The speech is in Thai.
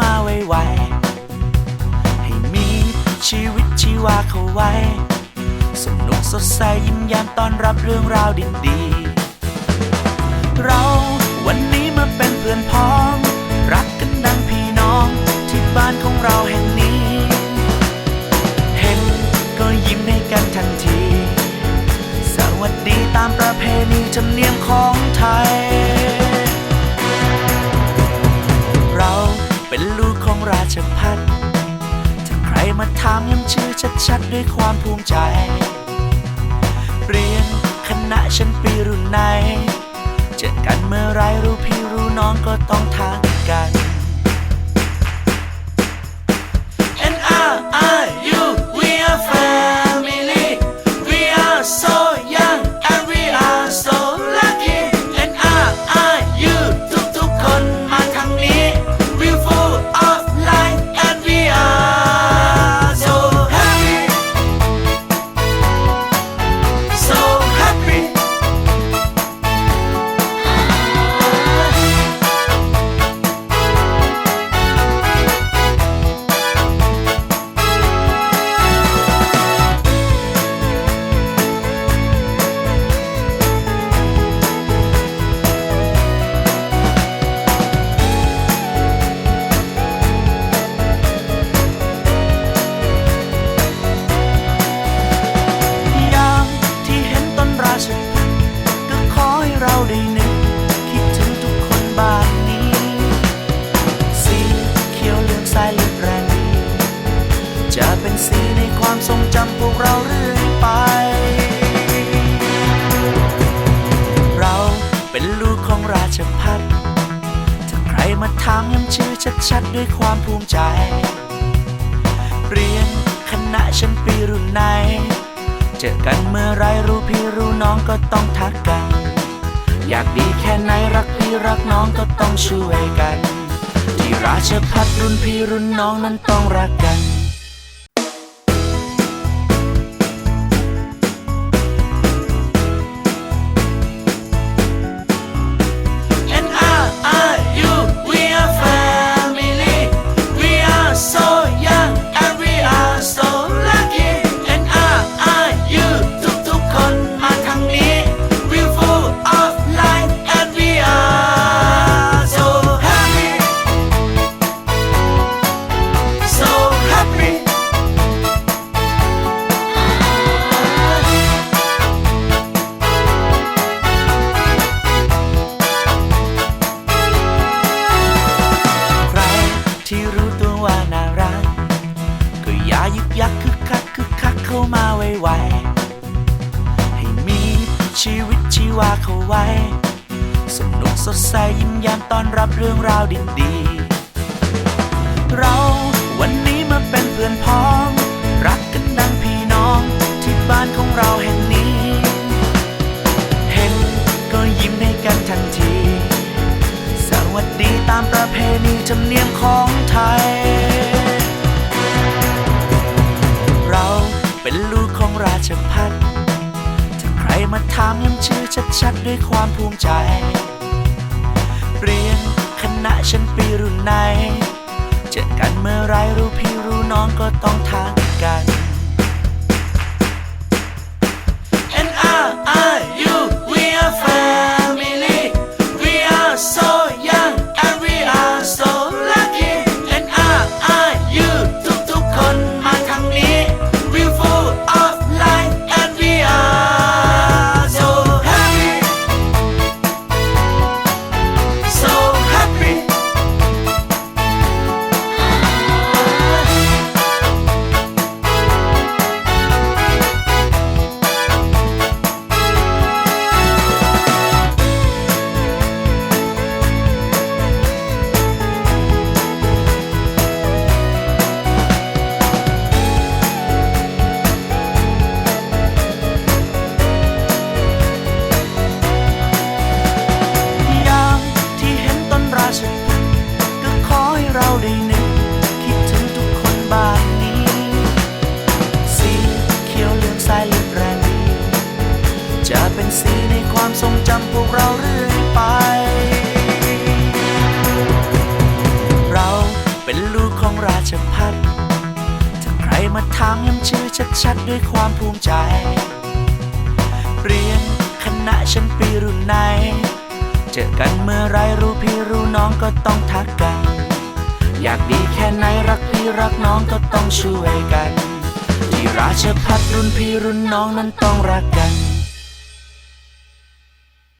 มาไวๆให้มีชีวิตชีวาเข้าไว้ สนุกสดใสยิ้มแย้มต้อนรับเรื่องราวดีๆ เราวันนี้มาเป็นเพื่อนพ้อง รักกันดังพี่น้องที่บ้านของเราแห่งนี้ เห็นก็ยิ้มให้กันทันที สวัสดีตามประเพณีจำเนียมของไทย เป็นลูกของราชพัฒถ้าใครมาถามย้ำชื่อชัดๆด้วยความภูมิใจ เรียนคณะชั้นปีรุ่นไหน เจอกันเมื่อไรรู้พี่รู้น้องก็ต้องทางกั ถามย้ำชื่อชัดๆด้วยความภูมิใจ เรียนคณะชั้นปีรุ่นไหน เจอกันเมื่อไรรู้พี่รู้น้องก็ต้องทักกัน อยากดีแค่ไหนรักพี่รักน้องก็ต้องช่วยกัน ที่ราชพัฒรุ่นพี่รุ่นน้องนั้นต้องรักกัน ย่ากคึกคักคึกคักเข้ามาไวๆให้มีชีวิตชีวาเข้าไว้ สนุกสดใสยิ้มแย้มต้อนรับเรื่องราวดีๆ เราวันนี้มาเป็นเพื่อนพ้อง รักกันดังพี่น้องที่บ้านของเราแห่งนี้ เห็นก็ยิ้มให้กันทันที สวัสดีตามประเพณีจำเนียมของไทย ราชพัฒถ้าใครมาถามย้ำชื่อชัดๆด้วยความภูมิใจ เรียนคณะชั้นปีรุ่นไหน เจอกันเมื่อไรรู้พี่รู้น้องก็ต้องทักกัน ทรงจำพวกเราเรื่อยไป เราเป็นลูกของราชพัฒถ้าใครมาถามย้ำชื่อชัดๆ ด้วยความภูมิใจ เรียนคณะชั้นปีรุ่นไหน เจอกันเมื่อไรรู้พี่รู้น้องก็ต้องทักกัน อยากดีแค่ไหนรักพี่รักน้องก็ต้องช่วยกัน ที่ราชพัฒรุ่นพี่รุ่นน้องนั้นต้องรักกัน